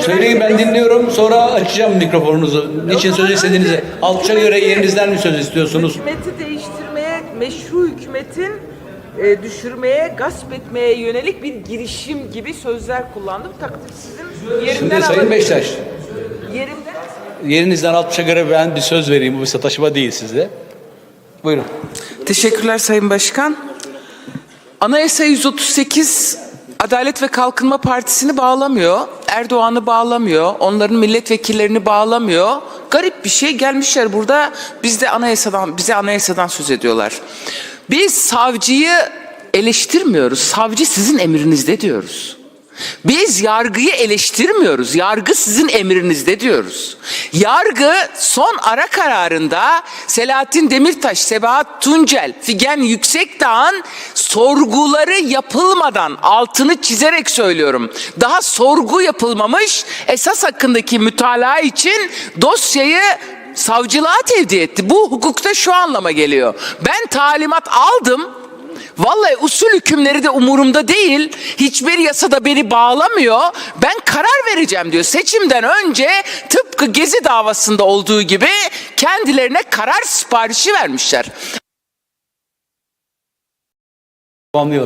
Söyleyin ben dinliyorum sonra açacağım mikrofonunuzu. Niçin söz istediğinizi. Alçağa göre yerinizden mi söz istiyorsunuz? Hükümeti değiştirmeye, meşru hükümetin e, düşürmeye, gasp etmeye yönelik bir girişim gibi sözler kullandım. Takdir sizin yerinden Şimdi Sayın alabilirim. Beştaş, Yerimden yerinizden 60'a göre ben bir söz vereyim. Bu bir sataşma değil sizde. Buyurun. Teşekkürler Sayın Başkan. Anayasa 138 Adalet ve Kalkınma Partisi'ni bağlamıyor. Erdoğan'ı bağlamıyor. Onların milletvekillerini bağlamıyor. Garip bir şey gelmişler burada bizde anayasadan bize anayasadan söz ediyorlar. Biz savcıyı eleştirmiyoruz. Savcı sizin emrinizde diyoruz. Biz yargıyı eleştirmiyoruz. Yargı sizin emrinizde diyoruz. Yargı son ara kararında Selahattin Demirtaş, Sebahat Tuncel, Figen Yüksekdağ'ın sorguları yapılmadan altını çizerek söylüyorum. Daha sorgu yapılmamış esas hakkındaki mütalaa için dosyayı savcılığa tevdi etti. Bu hukukta şu anlama geliyor. Ben talimat aldım. Vallahi usul hükümleri de umurumda değil. Hiçbir yasada beni bağlamıyor. Ben karar vereceğim diyor. Seçimden önce tıpkı Gezi davasında olduğu gibi kendilerine karar siparişi vermişler.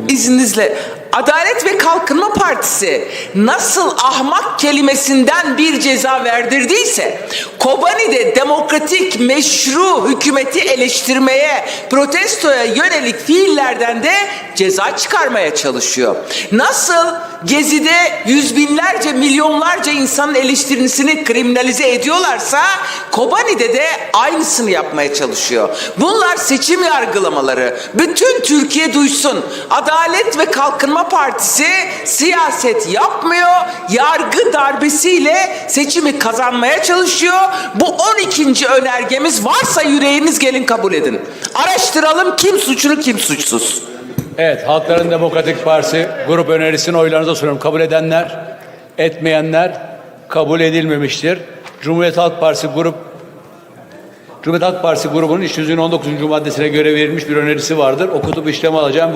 İzninizle Adalet ve Kalkınma Partisi nasıl ahmak kelimesinden bir ceza verdirdiyse Kobani'de demokratik meşru hükümeti eleştirmeye, protestoya yönelik fiillerden de ceza çıkarmaya çalışıyor. Nasıl Gezi'de yüz binlerce, milyonlarca insanın eleştirisini kriminalize ediyorlarsa Kobani'de de aynısını yapmaya çalışıyor. Bunlar seçim yargılamaları. Bütün Türkiye duysun. Adalet ve Kalkınma Partisi siyaset yapmıyor. Yargı darbesiyle seçimi kazanmaya çalışıyor. Bu 12. önergemiz varsa yüreğiniz gelin kabul edin. Araştıralım kim suçlu kim suçsuz. Evet, Halkların Demokratik Partisi grup önerisini oylarınıza sunuyorum. Kabul edenler, etmeyenler kabul edilmemiştir. Cumhuriyet Halk Partisi grup Cumhuriyet Halk Partisi grubunun 319. maddesine göre verilmiş bir önerisi vardır. Okutup işleme alacağım.